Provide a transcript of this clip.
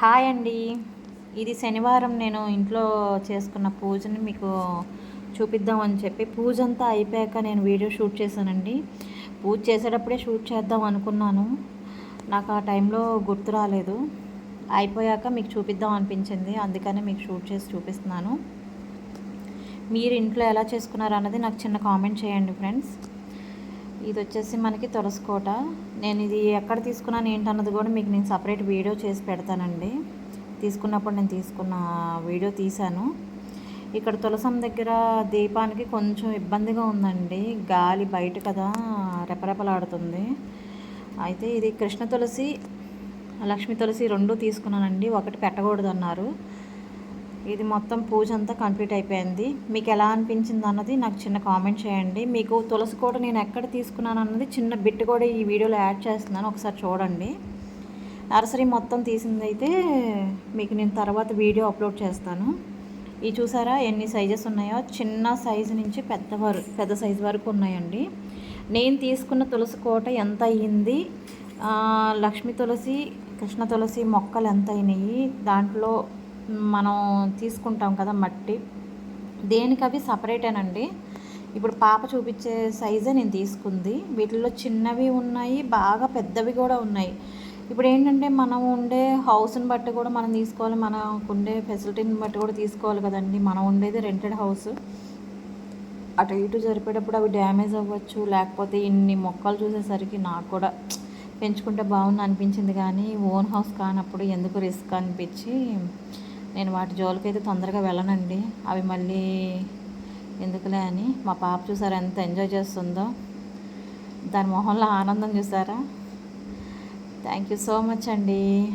Hi అండి. ఇది శనివారం నేను ఇంట్లో చేసుకున్న పూజని మీకు చూపిద్దామని చెప్పి పూజ అంతా అయిపోయాక నేను వీడియో షూట్ చేశానండి. పూజ చేసేటప్పుడే షూట్ చేద్దాం అనుకున్నాను. నాకు ఆ టైంలో గుర్తు రాలేదు. అయిపోయాక మీకు చూపిద్దాం అనిపించింది. అందుకనే మీకు షూట్ చేసి చూపిస్తున్నాను. మీరు ఇంట్లో ఎలా చేసుకున్నారు అన్నది నాకు చిన్న కామెంట్ చేయండి ఫ్రెండ్స్. ఇది వచ్చేసి మనకి తులసికోట నేను ఇది ఎక్కడ తీసుకున్నాను ఏంటన్నది కూడా మీకు నేను సపరేట్ వీడియో చేసి పెడతానండి. తీసుకున్నప్పుడు నేను తీసుకున్న వీడియో తీశాను. ఇక్కడ తులసం దగ్గర దీపానికి కొంచెం ఇబ్బందిగా ఉందండి. గాలి బయట కదా రెపరెపలాడుతుంది. అయితే ఇది కృష్ణ తులసి లక్ష్మీ తులసి రెండు తీసుకున్నానండి. ఒకటి పెట్టకూడదు అన్నారు ఇది మొత్తం పూజ అంతా కంప్లీట్ అయిపోయింది. మీకు ఎలా అనిపించింది అన్నది నాకు చిన్న కామెంట్ చేయండి. మీకు తులసి కూడా నేను ఎక్కడ తీసుకున్నాను అన్నది చిన్న బిట్ కూడా ఈ వీడియోలో యాడ్ చేస్తున్నాను. ఒకసారి చూడండి. నర్సరీ మొత్తం తీసింది అయితే మీకు నేను తర్వాత వీడియో అప్లోడ్ చేస్తాను. ఈ చూసారా ఎన్ని సైజెస్ ఉన్నాయో? చిన్న సైజు నుంచి పెద్ద వరకు పెద్ద సైజు వరకు ఉన్నాయండి. నేను తీసుకున్న తులసి కోట ఎంత అయ్యింది? లక్ష్మీ తులసి కృష్ణ తులసి మొక్కలు ఎంత అయినాయి? దాంట్లో మనం తీసుకుంటాం కదా మట్టి. దేనికి అవి సపరేటేనండి ఇప్పుడు పాప చూపించే సైజే నేను తీసుకుంది. వీటిల్లో చిన్నవి ఉన్నాయి బాగా పెద్దవి కూడా ఉన్నాయి. ఇప్పుడు ఏంటంటే మనం ఉండే హౌస్ని బట్టి కూడా మనం తీసుకోవాలి. మనకు ఉండే ఫెసిలిటీని బట్టి కూడా తీసుకోవాలి కదండి. మనం ఉండేది రెంటెడ్ హౌస్ అటు ఇటు జరిపేటప్పుడు అవి డ్యామేజ్ అవ్వచ్చు. లేకపోతే ఇన్ని మొక్కలు చూసేసరికి నాకు కూడా పెంచుకుంటే బాగుంది అనిపించింది. కానీ ఓన్ హౌస్ కానప్పుడు ఎందుకు రిస్క్ అనిపించి నేను వాటి జోలికైతే తొందరగా వెళ్ళనండి. అవి మళ్ళీ ఎందుకులే అని. మా పాప చూసారా ఎంత ఎంజాయ్ చేస్తుందో. దాని మొహంలో ఆనందం చూసారా. థ్యాంక్ యూ సో మచ్ అండి.